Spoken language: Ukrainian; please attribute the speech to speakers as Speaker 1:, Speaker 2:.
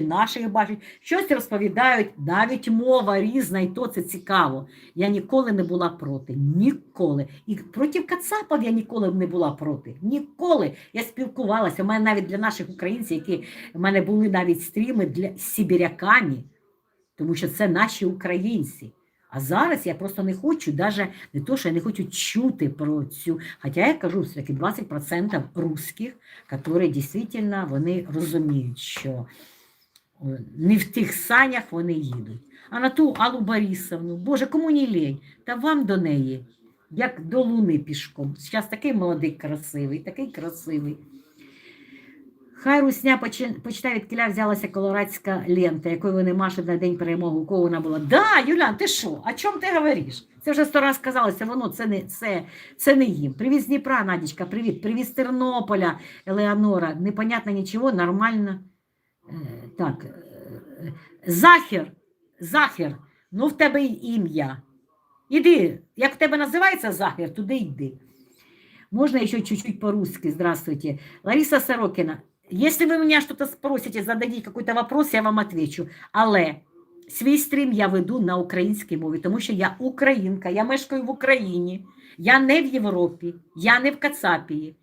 Speaker 1: наших бачать, щось розповідають, навіть мова різна, і то це цікаво. Я ніколи не була проти. Ніколи. І проти Кацапов я ніколи не була проти. Ніколи. Я спілкувалася. У мене навіть для наших українців, які в мене були навіть стріми для з сибіряками, тому що це наші українці. А зараз я просто не хочу, навіть не то, що я не хочу чути про цю. Хоча я кажу, все-таки 20% русських, які дійсно вони розуміють, що не в тих санях вони їдуть. А на ту Аллу Борисовну, Боже, кому не лень, та вам до неї, як до луни пішком. Зараз такий молодий, красивий, такий красивий. Хай русня почитає, від кіля взялася колорадська лента, якою вони машуть на день перемоги, у кого вона була. Да, Юлян, ти що? О чому ти говориш? Це вже сто раз казалося, воно це не, це, це не їм. Привіт з Дніпра, Надічка, привіт. Привіт з Тернополя, Елеонора. Непонятно нічого, нормально. Е, так, е, Захір, Захір, ну в тебе ім'я. Іди, як в тебе називається Захір, туди йди. Можно еще чуть-чуть по-русски? Здравствуйте. Лариса Сорокина. Если вы меня что-то спросите, зададите какой-то вопрос, я вам отвечу. Але свій стрім я веду на українській мові, тому що я українка, я мешкаю в Україні, я не в Європі, я не в Кацапії.